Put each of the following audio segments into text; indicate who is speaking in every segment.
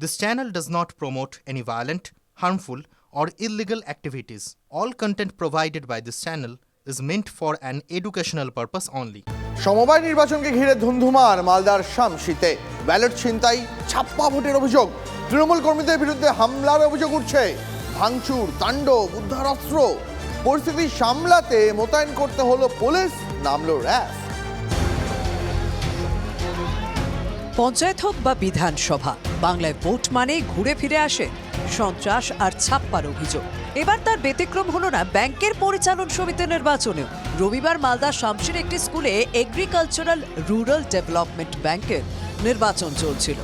Speaker 1: This channel does not promote any violent, harmful, or illegal activities. All content provided by this channel is meant for an educational purpose only.
Speaker 2: সমবায় নির্বাচনকে ঘিরে ধুন্ধুমার মালদার শামশিতে ballot ছিনতাই ছাপ্পা ভোটের অভিযোগ তৃণমূল কর্মীদের বিরুদ্ধে হামলার অভিযোগ উঠছে ভাঙচুর তাণ্ডব উদ্ধার অস্ত্র পরিস্থিতি সামলাতে মোতায়েন করতে হলো পুলিশ নামলো র্যাফ
Speaker 3: পঞ্চায়েত হোক বা বিধানসভা বাংলায় ভোট মানে ঘুরে ফিরে আসে, সন্ত্রাস আর ছাপ্পার অভিযোগ। এবার তার ব্যতিক্রম হল না ব্যাংকের পরিচালন সমিতি নির্বাচনেও। রবিবার মালদা শামসির একটি স্কুলে এগ্রিকালচারাল রুরাল ডেভেলপমেন্ট ব্যাংকের নির্বাচন চলছিল।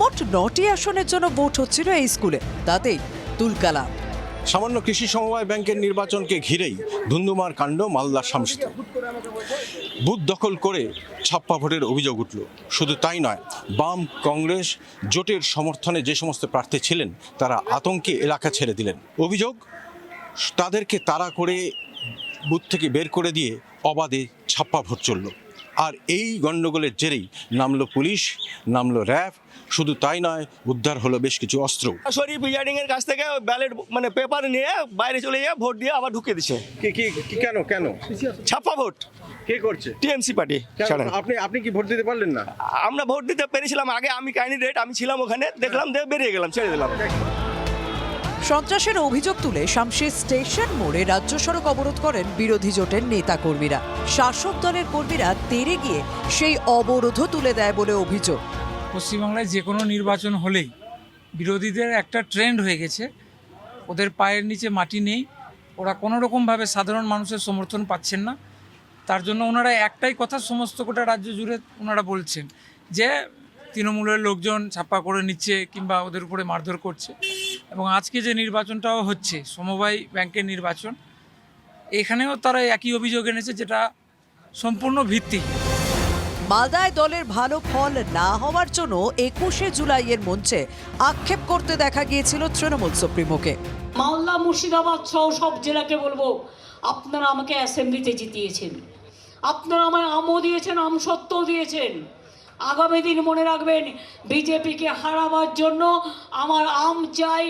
Speaker 3: মোট নটি আসনের জন্য ভোট হচ্ছিল এই স্কুলে, তাতেই তুলকালাম।
Speaker 4: সামান্য কৃষি সমবায় ব্যাংকের নির্বাচনকে ঘিরেই ধুন্দুমার কাণ্ড মালদার শামসিতে। বুথ দখল করে ছাপ্পা ভোটের অভিযোগ উঠল। শুধু তাই নয়, বাম কংগ্রেস জোটের সমর্থনে যে সমস্ত প্রার্থী ছিলেন, তারা আতঙ্কে এলাকা ছেড়ে দিলেন। অভিযোগ, তাদেরকে তাড়া করে বুথ থেকে বের করে দিয়ে অবাধে ছাপ্পা ভোট চলল। আর এই গণ্ডগোলের জেরেই নামলো পুলিশ নামলো র্যাব। শুধু তাই নয় উদ্ধার হলো বেশ কিছু অস্ত্র।
Speaker 5: সরি প্রিজাইডিং এর কাছ থেকে ব্যালেট মানে পেপার নিয়ে বাইরে চলে গিয়ে ভোট দিয়ে আবার ঢুকিয়ে দিচ্ছে
Speaker 4: কি কি কি কেন কেন?
Speaker 5: ছাপ্পা ভোট।
Speaker 4: কে করছে?
Speaker 5: টিএমসি পার্টি
Speaker 4: আপনি আপনি কি ভোট দিতে পারলেন না?
Speaker 5: আমরা ভোট দিতে পেরেছিলাম আগে আমি ক্যান্ডিডেট আমি ছিলাম ওখানে দেখলাম বেরিয়ে গেলাম ছেড়ে দিলাম।
Speaker 3: সন্ত্রাসের অভিযোগ তুলে শামশির স্টেশন মোড়ে রাজ্য সড়ক অবরোধ করেন বিরোধী জোটের নেতা কর্মীরা শাসক দলের কর্মীরা তেরে গিয়ে সেই অবরোধও তুলে দেয় বলে অভিযোগ।
Speaker 6: পশ্চিমবাংলায় যে কোনো নির্বাচন হলেই বিরোধীদের একটা ট্রেন্ড হয়ে গেছে। ওদের পায়ের নিচে মাটি নেই। ওরা কোনো রকমভাবে সাধারণ মানুষের সমর্থন পাচ্ছেন না। তার জন্য ওনারা একটাই কথা সমস্ত গোটা রাজ্য জুড়ে ওনারা বলছেন যে, তৃণমূলের লোকজন ছাপ্পা করে নিচ্ছে কিংবা ওদের উপরে মারধর করছে। এবং আজকে যে নির্বাচনটাও হচ্ছে সমবায় ব্যাংকের নির্বাচন এখানেও তারা একই অভিযোগ এনেছে যেটা সম্পূর্ণ ভিত্তি।
Speaker 3: মালদায় দলের ভালো ফল না হওয়ার জন্য একুশে জুলাইয়ের মঞ্চে আক্ষেপ করতে দেখা গিয়েছিল তৃণমূল সুপ্রিমোকে
Speaker 7: মালদা মুর্শিদাবাদ সহ সব জেলাকে বলব আপনারা আমাকে অ্যাসেম্বলিতে জিতিয়েছেন। আপনারা আমায় আমও দিয়েছেন আম সত্যও দিয়েছেন। আগামী দিন মনে রাখবেন বিজেপিকে হারাবার জন্য আমার আম চাই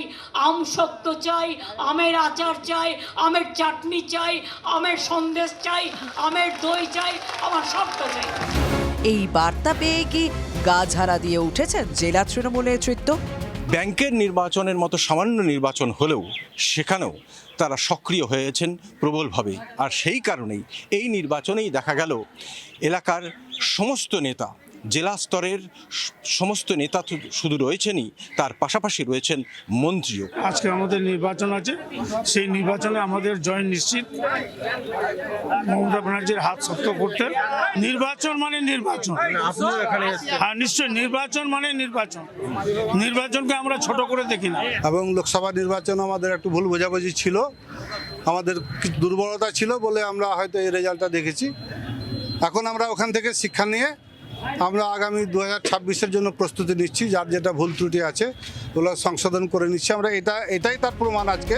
Speaker 7: আম সত্য চাই আমের আচার চাই আমের চাটনি চাই আমের সন্দেশ চাই আমের দই চাই আমার সবটা চাই।
Speaker 3: এই বার্তা পেয়ে কি গা ঝাড়া দিয়ে উঠেছেন জেলা তৃণমূল নেতৃত্ব
Speaker 4: ব্যাংকের নির্বাচনের মতো সামান্য নির্বাচন হলেও সেখানেও তারা সক্রিয় হয়েছেন প্রবলভাবে। আর সেই কারণেই এই নির্বাচনেই দেখা গেল এলাকার সমস্ত নেতা জেলা স্তরের সমস্ত নেতা শুধু রয়েছেনই তার পাশাপাশি রয়েছেন মন্ত্রীও।
Speaker 8: আজকে আমাদের নির্বাচন আছে সেই নির্বাচনে আমাদের জয় নিশ্চিত। মমতা ব্যানার্জির হাত শক্ত করতে। নির্বাচন মানে নির্বাচন। হ্যাঁ নিশ্চয় নির্বাচন মানে নির্বাচন। নির্বাচনকে আমরা ছোট করে দেখি না।
Speaker 9: এবং লোকসভা নির্বাচন আমাদের একটু ভুল বোঝাবুঝি ছিল। আমাদের দুর্বলতা ছিল বলে আমরা হয়তো এই রেজাল্টটা দেখেছি। এখন আমরা ওখান থেকে শিক্ষা নিয়ে আমরা আগামী দু হাজার জন্য প্রস্তুতি নিচ্ছি, যার যেটা ভুল ত্রুটি আছে, ওগুলো সংশোধন করে নিচ্ছি। আমরা এটা, এটাই তার প্রমাণ আজকে।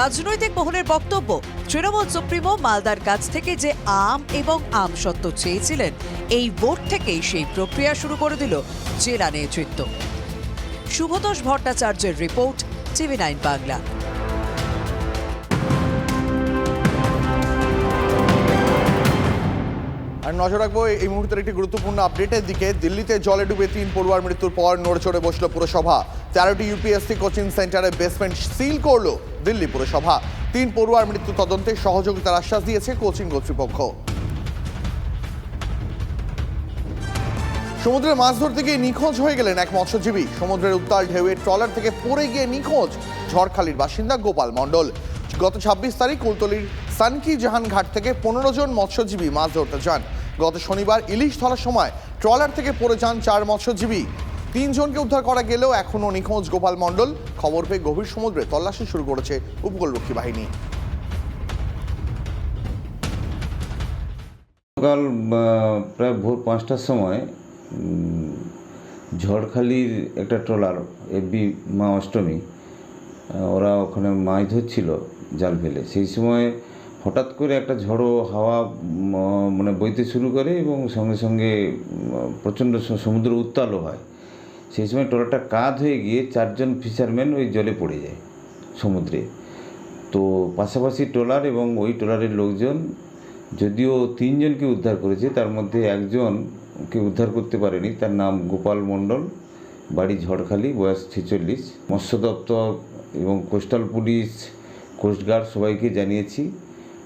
Speaker 3: রাজনৈতিক মহলের বক্তব্য, তৃণমূল সুপ্রিমো মালদার কাছ থেকে যে আম এবং আম সত্ত্ব চেয়েছিলেন, এই ভোট থেকেই সেই প্রক্রিয়া শুরু করে দিল জেলা নেতৃত্ব। শুভতোষ ভট্টাচার্যের রিপোর্ট, টিভি নাইন বাংলা।
Speaker 2: আর নজর রাখব, এই মুহূর্তের একটি গুরুত্বপূর্ণ আপডেটের দিকে। দিল্লিতে জলে ডুবে তিন পড়ুয়ার মৃত্যুর পর নড়চড়ে বসল পুরসভা। তেরোটি ইউপিএসসি কোচিং সেন্টারে বেসমেন্ট সিল করল দিল্লি পুরসভা। তিন পড়ুয়ার মৃত্যু তদন্তে সহযোগিতার আশ্বাস দিয়েছে কোচিং কর্তৃপক্ষ। সমুদ্রে মাছ ধরতে গিয়ে নিখোঁজ হয়ে গেলেন এক মৎস্যজীবী। সমুদ্রের উত্তাল ঢেউয়ে ট্রলার থেকে পড়ে গিয়ে নিখোঁজ ঝড়খালির বাসিন্দা গোপাল মণ্ডল। গত ছাব্বিশ তারিখ কুলতলির সানকি জাহান ঘাট থেকে পনেরো জন মৎস্যজীবী মাছ ধরতে যান। গত শনিবার ইলিশ ধরার সময় ট্রলার থেকে পড়ে যান চার মৎস্যজীবী। তিনজনকে উদ্ধার করা গেলেও এখনও নিখোঁজ গোপাল মণ্ডল। খবর পেয়ে গভীর সমুদ্রে তল্লাশি শুরু করেছে উপকূলরক্ষী বাহিনী।
Speaker 10: সকাল প্রায় ভোর পাঁচটার সময় ঝড়খালির একটা ট্রলার এফবি মা অষ্টমী ওরা ওখানে মাছ ধরছিল জাল ফেলে। সেই সময় হঠাৎ করে একটা ঝড়ো হাওয়া মানে বইতে শুরু করে এবং সঙ্গে সঙ্গে প্রচণ্ড সমুদ্র উত্তালও হয়। সেই সময় ট্রলারটা কাত হয়ে গিয়ে চারজন ফিশারম্যান ওই জলে পড়ে যায় সমুদ্রে। তো পাশাপাশি ট্রলার এবং ওই ট্রলারের লোকজন, যদিও তিনজনকে উদ্ধার করেছে, তার মধ্যে একজনকে উদ্ধার করতে পারেনি, তার নাম গোপাল মণ্ডল, বাড়ি ঝড়খালি, বয়স ছেচল্লিশ। মৎস্য দপ্তর এবং কোস্টাল পুলিশ কোস্টগার্ড সবাইকে জানিয়েছি।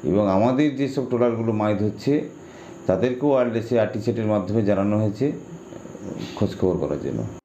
Speaker 10: এবং আমাদের যেসব ট্রলারগুলো মাছ ধরছে তাদেরকেও ওয়ারলেসে আর্টিসেটের মাধ্যমে জানানো হয়েছে খোঁজখবর করার জন্য।